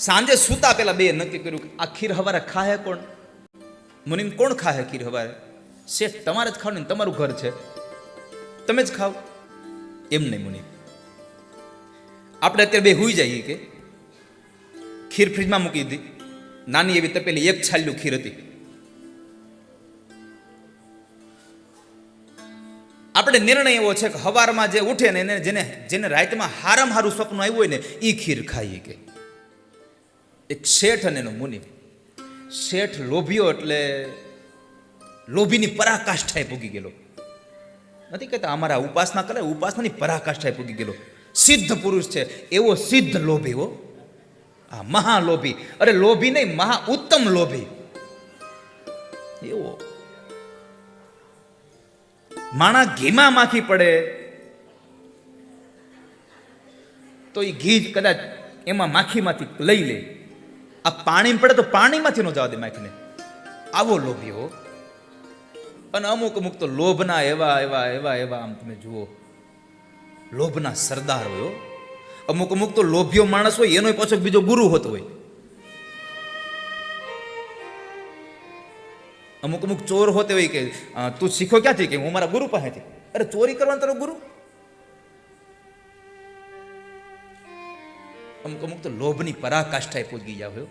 સાંજે સૂતા પેલા બે નક્કી કર્યું કે આ ખીર હવારે ખાહે કોણ? મુનિમ કોણ ખાહે ખીર હવારે? શેઠ, તમારે જ ખાવ ને તમારું ઘર છે. તમે જ ખાવ એમ નહીં મુનિમ. આપણે અત્યારે બે હુઈ જઈએ કે? ખીર ફ્રીજમાં મૂકી દીધી. નાની એવી તપેલી એક છાલ્યું ખીર હતી. આપણે નિર્ણય એવો છે કે હવારમાં જે ઉઠે ને એને જેને જેને રાતમાં હારામ હારું સ્વપ્ન આવ્યું હોય ને એ ખીર ખાઈએ કે? એક શેઠ અને એનો મુનિ. શેઠ લોભીઓ એટલે લોભીની પરાકાષ્ઠાએ પૂગી ગયેલો. નથી કહેતા અમારા ઉપાસના કરે ઉપાસનાની પરાકાષ્ઠાએ પૂગી ગયેલો. સિદ્ધ પુરુષ છે, એવો સિદ્ધ લોભી હો. આ મહાલોભી. અરે લોભી નહીં, મહા ઉત્તમ લોભી. એવો. માણા ઘીમાં માખી પડે. તો એ ઘી કદાચ એમાં માખીમાંથી લઈ લે. આ પાણી પડે તો પાણીમાંથી ન જવા દે માખીને. આવો લોભી હો અને અમુક અમુક તો લોભના એવા એવા એવા એવા આમ તમે જુઓ. લોભના સરદાર હોય અમુક અમુક તો લોભિયો માણસ હોય, એનો પાછો બીજો ગુરુ હોતો હોય. અમુક અમુક ચોર હોતે હોય કે તું શીખો ક્યાંથી? કે, હું મારા ગુરુ પાસેથી. અરે ચોરી કરવાનો તારો ગુરુ? અમુક અમુક તો લોભની પરાકાષ્ઠાએ જાવ હો.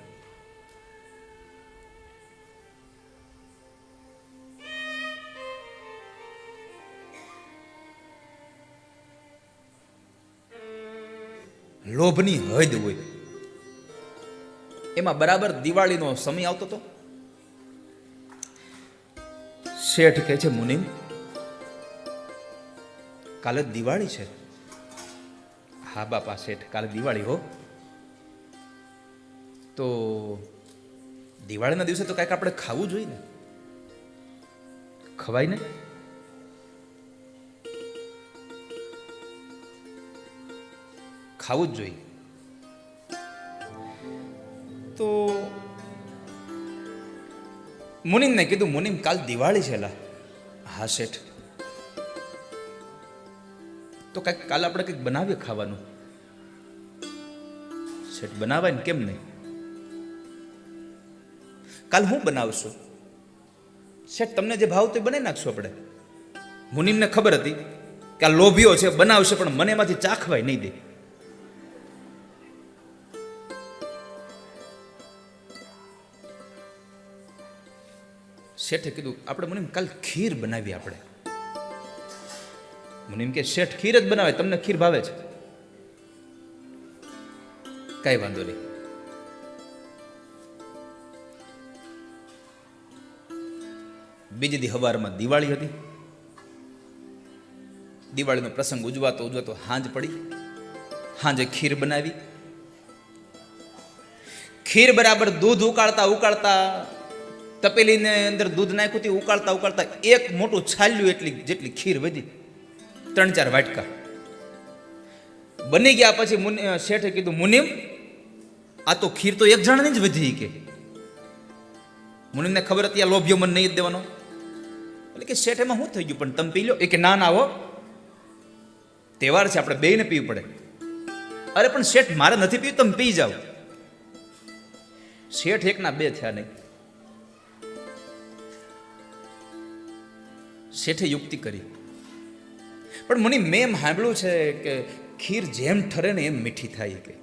લોભની હદ હોય. એમાં બરાબર દિવાળીનો સમય આવતો હતો શેઠ કહે છે, મુનિમ, કાલે દિવાળી છે. હા બાપા શેઠ, કાલે દિવાળી હો. તો દિવાળીના દિવસે તો કાંઈક આપણે ખાવું જોઈએ ને? ખવાય ને? ખાવું જ જોઈએ. તો મુનિમને કીધું, મુનિમ કાલ દિવાળી છે લા. હા શેઠ. તો કાંઈક કાલ આપણે કંઈક બનાવીએ ખાવાનું. શેઠ બનાવાય ને કેમ નહીં? કાલ હું બનાવશું? સેટ તમને જે ભાવ તે બનાવી નાખશું આપણે. મુનિમને ખબર હતી કે આ લોભીઓ છે, બનાવશે, પણ મને એમાંથી ચાખવાય નહીં દે. શેઠે કીધું, આપણે મુનિમ કાલ ખીર બનાવી આપણે. મુનિમ કે, શેઠ ખીર જ બનાવે, તમને ખીર ભાવે છે. કઈ વાંધો નહીં. બીજી દી હવારમાં દિવાળી હતી. દિવાળીનો પ્રસંગ ઉજવાતો ઉજવાતો હાંજ પડી. હાંજે ખીર બનાવી. ખીર બરાબર દૂધ ઉકાળતા ઉકાળતા તપેલીને અંદર દૂધ નાખ્યું ઉકાળતા ઉકાળતા એક મોટું છાલ્યું એટલી જેટલી ખીર વધી. ત્રણ ચાર વાટકા. બની ગયા પછી મુનિ શેઠે કીધું, મુનિમ, આ તો ખીર તો એક જણાની જ વધી કે. મુનિમને ખબર હતી, આ લોભ્યો મને નહીં દેવાનો. એટલે કે શેઠ, એમાં શું થઈ ગયું? પણ તમે પી લો. એ કે, ના ના, આવો. તહેવાર છે, આપણે બેયને પીવું પડે. અરે, પણ શેઠ, મારે નથી પીવું, તમે પી જાઓ. શેઠ એકના બે થયા નહીં. શેઠે યુક્તિ કરી. પણ મને મેં સાંભળ્યું છે કે ખીર જેમ ઠરે ને એમ મીઠી થાય કે.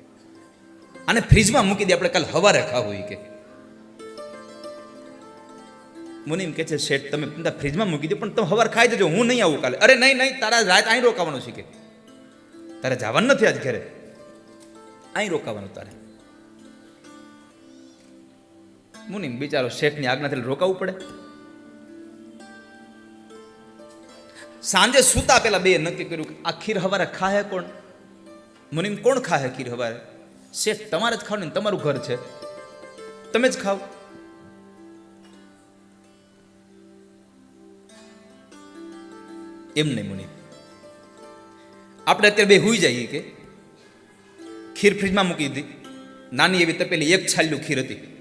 અને ફ્રીજમાં મૂકી દે, આપણે કાલ હવારે ખાવું કે. મુનિમ કે છે, શેઠ, તમે ફ્રીજમાં મૂકી દો, પણ તમે હવાર ખાઈ દેજો હું નહીં આવું કાલે. અરે, નહીં નહીં, તારા રાત અહીં રોકાવાનું છે કે. તારે જવાનું નથી આજ ઘરે. અહીં રોકાવાનું તારે. મુનિમ બિચારો શેઠની આજ્ઞાથી રોકાવું પડે. સાંજે સૂતા પેલા બે નક્કી કર્યું કે આ ખીર હવારે ખાય કોણ? મુનિમ કોણ ખાહે ખીર હવારે? શેઠ, તમારે જ ખાવ ને તમારું ઘર છે. તમે જ ખાવ. એમ નહીં મુનિ આપણે અત્યારે બે હુઈ જઈએ કે? ખીર ફ્રીજમાં મૂકી દીધી. નાની એવી તપેલી એક છાલ્યું ખીર હતી.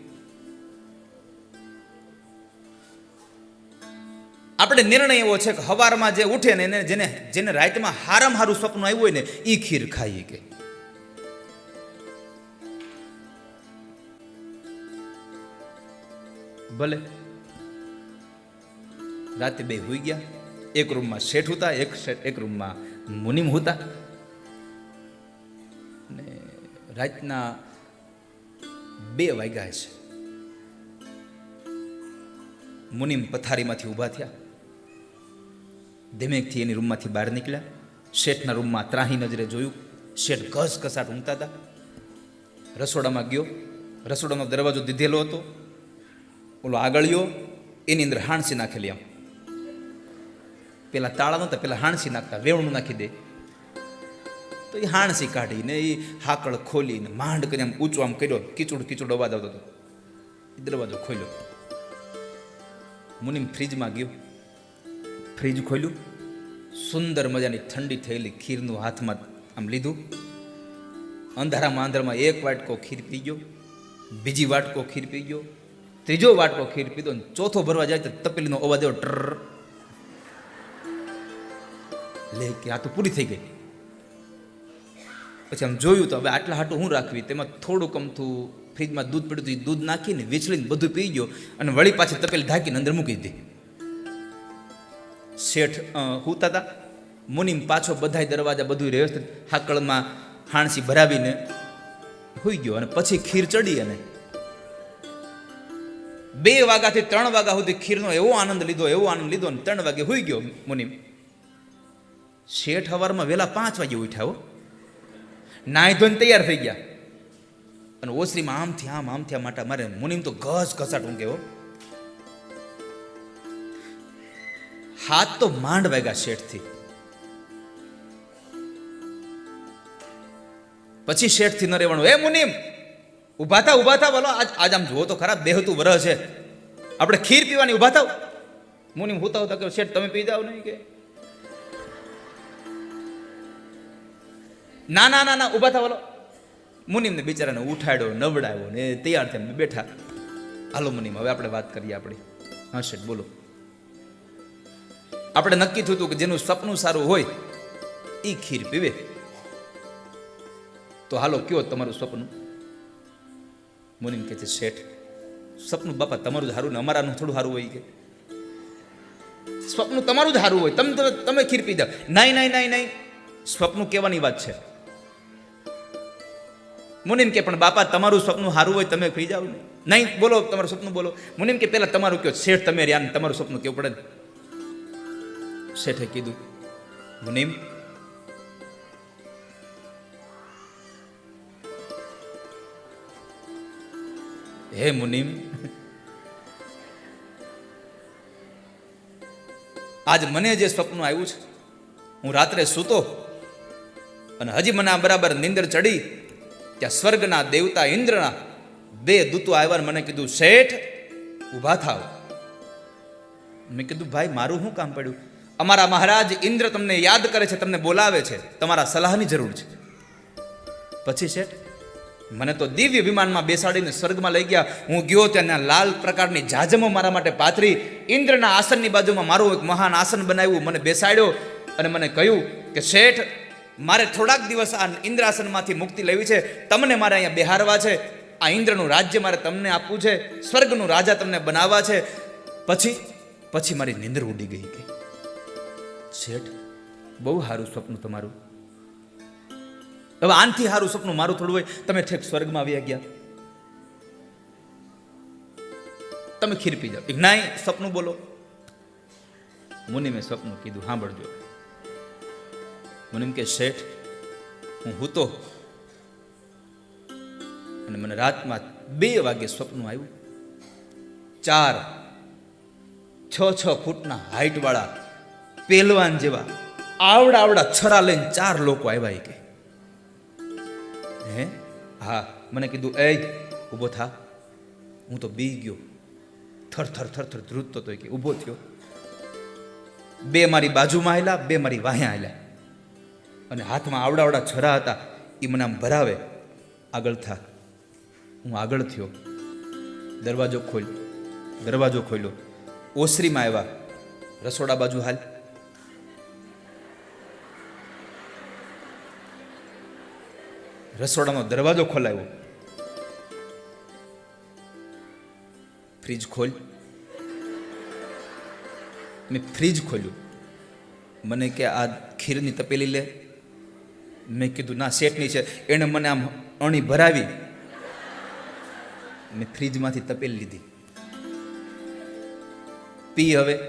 આપણે નિર્ણય એવો છે કે હવારમાં જે ઉઠે ને એને જેને જેને રાતમાં હારામાં હારું સ્વપ્ન આવ્યું હોય ને એ ખીર ખાઈએ કે ભલે. રાતે બે હોઈ ગયા. એક રૂમમાં શેઠ હતા, એક એક રૂમમાં મુનિમ હતા. ને રાતના બે વાગ્યા છે મુનિમ પથારીમાંથી ઊભા થયા. ધીમેકથી એની રૂમમાંથી બહાર નીકળ્યા શેઠના રૂમમાં ત્રાહી નજરે જોયું. શેઠ ઘસ ઘસાટ ઊંઘતા હતા રસોડામાં ગયો રસોડાનો દરવાજો દીધેલો હતો ઓલો આગળિયો એની અંદર હાણસી નાખેલી આમ પેલા તાળા નહોતા પેલા હાણસી નાખતા વેવણું નાખી દે તો એ હાણસી કાઢીને એ હાકળ ખોલીને માંડ કરી આમ ઊંચો આમ કર્યો કીચુડ કીચુડ અવાજ આવતો હતો દરવાજો ખોલ્યો મુનિમ ફ્રીજમાં ગયો ફ્રીજ ખોલ્યું. સુંદર મજાની ઠંડી થયેલી ખીરનું હાથમાં આમ લીધું. અંધારામાં અંધારામાં એક વાટકો ખીર પી ગયો, બીજી વાટકો ખીર પી ગયો, ત્રીજો વાટકો ખીર પીધો અને ચોથો ભરવા જાય તો તપેલીનો અવાજ આવ્યો ટ્ર લે કે આ તો પૂરી થઈ ગઈ. પછી આમ જોયું તો હવે આટલા હાટું હું રાખવી? તેમાં થોડુંક અમથું ફ્રીજમાં દૂધ પડ્યું હતું દૂધ નાખીને વીછળીને બધું પી ગયો અને વળી પાછી તપેલી ઢાંકીને અંદર મૂકી દીધી. શેઠ હુતા હતા મુનિમ પાછો બધાય દરવાજા બધું વ્યવસ્થિત હાકળમાં હાણસી ભરાવીને હોઈ ગયો અને પછી ખીર ચડી અને બે વાગ્યાથી ત્રણ વાગ્યા સુધી ખીરનો એવો આનંદ લીધો, એવો આનંદ લીધો અને ત્રણ વાગે હોઈ ગયો મુનિમ. શેઠ હવારમાં વહેલા પાંચ વાગે ઉઠ્યા નાહી ધોઈને તૈયાર થઈ ગયા. અને ઓસરીમાં આમથી આમ આમથી આમ માટા મારે મુનિમ તો ઘસ ઘસાટ ઊંઘે હો. હાથ તો માંડ વાગ્યા શેઠથી. પછી શેઠથી ન રહેવાનું એ મુનિમ, ઊભા થા ઊભા થા, બોલો, આજ આજ આમ જુઓ તો ખરાબ દેહતું વરહ છે. આપણે ખીર પીવાની ઊભા થાવ. મુનિમ હોતા હોતા કે શેઠ, તમે પી જાવ નહીં કે. ના ના ના ના, ઊભા થા, બોલો. મુનિમને બિચારાને ઉઠાડ્યો, નવડાવ્યો ને તૈયાર થઈને બેઠા. હાલો મુનિમ, હવે આપણે વાત કરીએ આપણી. હા, શેઠ, બોલો. આપણે નક્કી થયું કે જેનું સપનું સારું હોય એ ખીર પીવે. તો હાલો, કયો તમારું સપનું? મુનિમ કહે છે, શેઠ, સપનું બાપા તમારું જ સારું ને અમારાનું થોડું સારું હોય કે. સ્વપ્ન તમારું જ સારું હોય, તમે તમે- ખીર પી દો નહીં નહીં નહીં નહીં સ્વપ્ન કહેવાની વાત છે. મુનિમ કે પણ બાપા, તમારું સપનું સારું હોય તમે પી જાઓ નહીં બોલો, તમારું સપનું બોલો. મુનિમ કે પહેલા તમારું કયો. શેઠ, તમે રહ્યા તમારું સપનું કેવું પડે શેઠે કીધું, મુનિમ, હે મુનિમ, આજ મને જે સ્વપ્ન આવ્યું છે, હું રાત્રે સૂતો અને હજી મને આ બરાબર નિંદર ચડી, ત્યાં સ્વર્ગના દેવતા ઇન્દ્રના બે દૂતો આવ્યા મને કીધું, શેઠ, ઊભા થાવ. મેં કીધું, ભાઈ, મારું શું કામ પડ્યું? અમારા મહારાજ ઇન્દ્ર તમને યાદ કરે છે, તમને બોલાવે છે. તમારા સલાહની જરૂર છે. પછી શેઠ, મને તો દિવ્ય વિમાનમાં બેસાડીને સ્વર્ગમાં લઈ ગયા. હું ગયો ત્યાં લાલ પ્રકારની જાજમો મારા માટે પાથરી. ઇન્દ્રના આસનની બાજુમાં મારું એક મહાન આસન બનાવ્યું. મને બેસાડ્યો અને મને કહ્યું કે, શેઠ, મારે થોડાક દિવસ આ ઇન્દ્રાસનમાંથી મુક્તિ લેવી છે. તમને મારે અહીંયા બેહારવા છે. આ ઇન્દ્રનું રાજ્ય મારે તમને આપવું છે. સ્વર્ગનું રાજા તમને બનાવવા છે. પછી પછી મારી નિંદર ઉડી ગઈ કે શેઠ, બહુ સારું સ્વપ્ન તમારું. હવે આનથી સારું સ્વપ્ન મારું થોડું હોય, તમે ઠેક સ્વર્ગમાં આવ્યા ગયા. તમે ખીર પી જાઓ ના સપનું બોલો. મુનિમે સપનું કીધું, સાંભળજો. મુનિમ કે, શેઠ, હું હૂતો અને મને રાતમાં બે વાગે સપનું આવ્યું. ચાર, છ છ ફૂટના હાઈટ વાળા પહેલવાન જેવા. આવડા આવડા છરા લઈને ચાર લોકો આવ્યા કે હે? હા, મને કીધું એ ઊભો થા. હું તો બી ગયો. થર થર થર થર, ધ્રુજતો તો કે ઊભો થયો. બે મારી બાજુમાં આવેલા બે મારી વાહ્યા આવેલા અને હાથમાં આવડા આવડા છરા હતા એ મને આમ ભરાવે. આગળ થા. હું આગળ થયો. દરવાજો ખોલ દરવાજો ખોલ્યો. ઓસરીમાં આવ્યા. રસોડા બાજુ હાલ. રસોડાનો દરવાજો ખોલાવ્યો ફ્રીજ ખોલ. મેં ફ્રીજ ખોલ્યું. મને કે આ ખીરની તપેલી લે. મેં કીધું, ના, શેઠની છે. એણે મને આમ અણી ભરાવી. મેં ફ્રીજમાંથી તપેલી લીધી. પી હવે.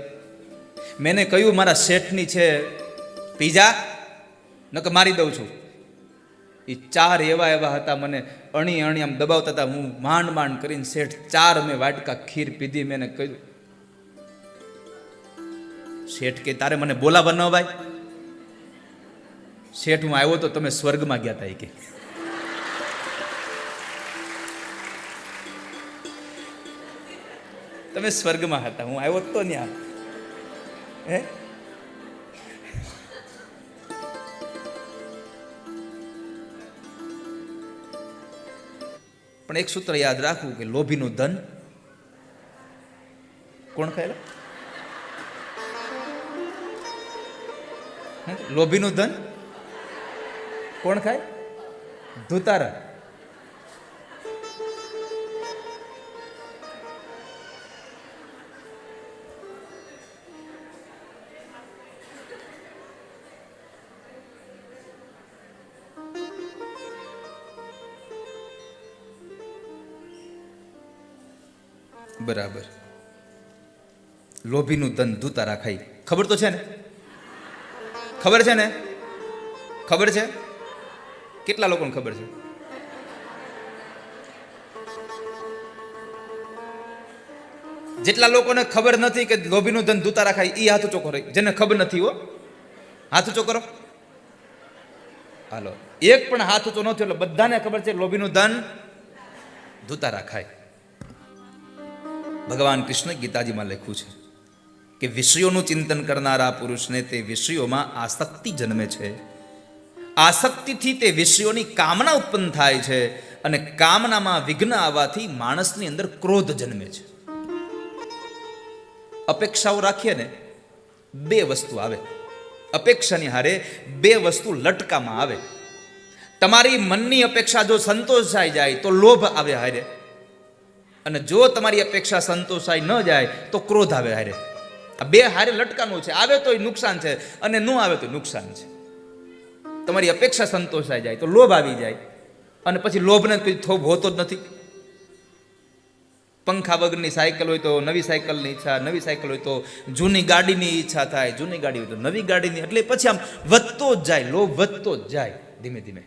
મેને કહ્યું, મારા શેઠની છે, પીજા. નકર મારી દઉં છું. એ ચાર એવા એવા હતા મને અણી અણી આમ દબાવતા હતા. હું માંડ માંડ કરીને શેઠ ચાર મેં વાટકા ખીર પીધી, મેં કહ્યું, શેઠ કે તારે મને બોલાવા ન ભાઈ. શેઠ, હું આવ્યો તો તમે સ્વર્ગમાં ગયા હતા એ કે. તમે સ્વર્ગમાં હતા, હું આવ્યો તો ત્યાં હે? પણ એક સૂત્ર યાદ રાખવું કે લોભીનું ધન. કોણ ખાયેલા? હે? લોભીનું ધન? કોણ ખાય? ધુતારા બરાબર. લોભીનું ધન દૂતા રાખાય ખબર તો છે ને? ખબર છે ને? ખબર છે? કેટલા લોકોને ખબર છે? જેટલા લોકોને ખબર નથી કે લોભીનું ધન દૂતા રાખાય એ હાથ ચોખ્ખો રહી. જેને ખબર નથી હો. હાથ ચોખ્ખો હાલો. એક પણ હાથ ઊંચો નથી એટલે બધાને ખબર છે લોભીનું ધન ધૂતા ખાય ભગવાન કૃષ્ણ ગીતાજીમાં લખ્યું છે કે વિષયોનું ચિંતન કરનારા પુરુષને તે વિષયોમાં આસક્તિ જન્મે છે. આસક્તિથી તે વિષયોની કામના ઉત્પન્ન થાય છે અને કામનામાં વિઘ્ન આવવાથી માણસની અંદર ક્રોધ જન્મે છે. અપેક્ષાઓ રાખીએ ને, બે વસ્તુ આવે. અપેક્ષાની હારે બે વસ્તુ લટકામાં આવે. તમારી મનની અપેક્ષા જો સંતોષાઈ જાય તો લોભ આવે હારે. અને જો તમારી અપેક્ષા સંતોષાઈ ન જાય, તો ક્રોધ આવે હારે. આ બે હારે લટકાનું છે. આવે તોય નુકસાન છે અને ન આવે તો નુકસાન છે. તમારી અપેક્ષા સંતોષાઈ જાય, તો લોભ આવી જાય. અને પછી લોભને કોઈ થોભ હોતો જ નથી. પંખા વગરની સાયકલ હોય તો નવી સાયકલની ઈચ્છા, નવી સાયકલ હોય તો જૂની ગાડીની ઈચ્છા થાય, જૂની ગાડી હોય તો નવી ગાડીની, એટલે પછી આમ વધતો જ જાય, લોભ વધતો જ જાય ધીમે ધીમે.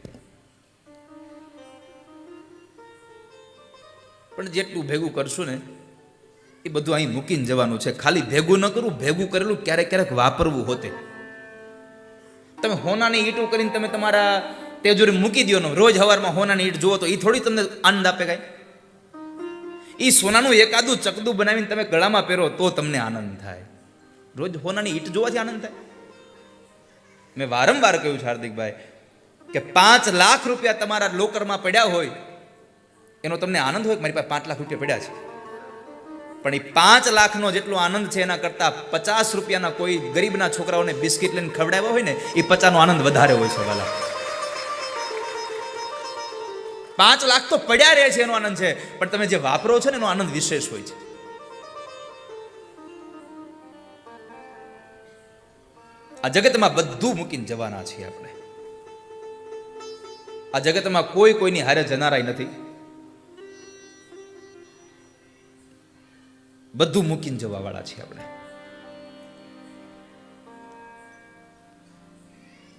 પણ જેટલું ભેગું કરશું ને, એ બધું અહીં મૂકીને જવાનું છે. ખાલી ભેગું ન કરવું ભેગું કરેલું ક્યારેક ક્યારેક વાપરવું હોતે. તમે હોનાની ઈંટો કરીને તમે તમારા તેજુરી મૂકી દો ને, રોજ હવારમાં હોનાની ઈંટ જુઓ તો એ થોડી તમને આનંદ આપે કાંઈ. એ સોનાનું એકાદું ચકદું બનાવીને તમે ગળામાં પહેરો તો તમને આનંદ થાય. રોજ હોનાની ઈંટ જોવાથી આનંદ થાય. મેં વારંવાર કહ્યું છે હાર્દિકભાઈ, કે પાંચ લાખ રૂપિયા તમારા લોકરમાં પડ્યા હોય એનો તમને આનંદ હોય કે મારી પાસે પાંચ લાખ રૂપિયા પડ્યા છે? પણ એ પાંચ લાખનો જેટલો આનંદ છે, એના કરતાં પચાસ રૂપિયાના કોઈ ગરીબના છોકરાઓને બિસ્કિટ લઈને ખવડાવ્યા હોય ને, એ પચાસનો આનંદ વધારે હોય છે, વાલા. પાંચ લાખ તો પડ્યા રહે છે એનો આનંદ છે, પણ તમે જે વાપરો છો ને, એનો આનંદ વિશેષ હોય છે. આ જગતમાં બધું મૂકીને જવાના છીએ આપણે. આ જગતમાં કોઈ કોઈની હારે જનારાય નથી. બધું મૂકીને જવા વાળા છીએ આપણે.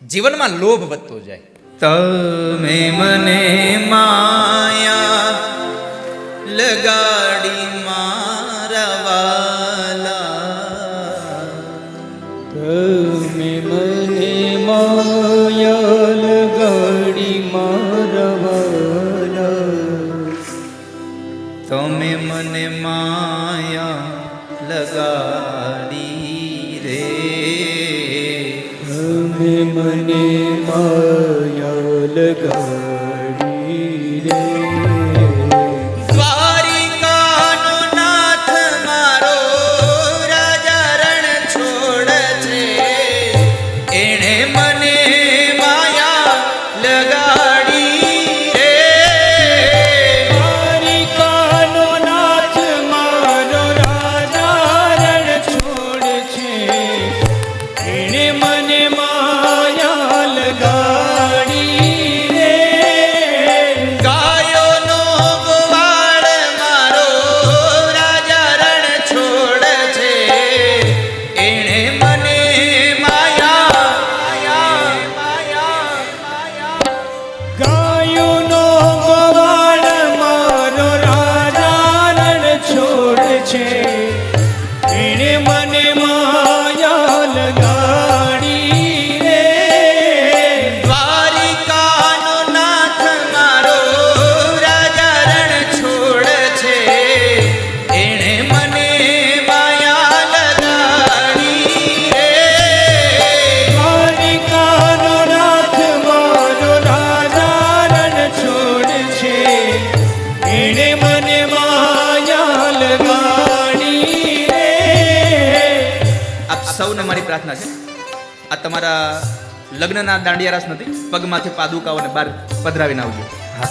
જીવનમાં લોભ વધતો જાય. તમે મને માયા મને માયા લગાડી હાથના છે. આ તમારા લગ્નના દાંડિયા રાસ નથી પગમાંથી પાદુકાઓને બહાર પધરાવીને આવજો. હા.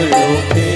一个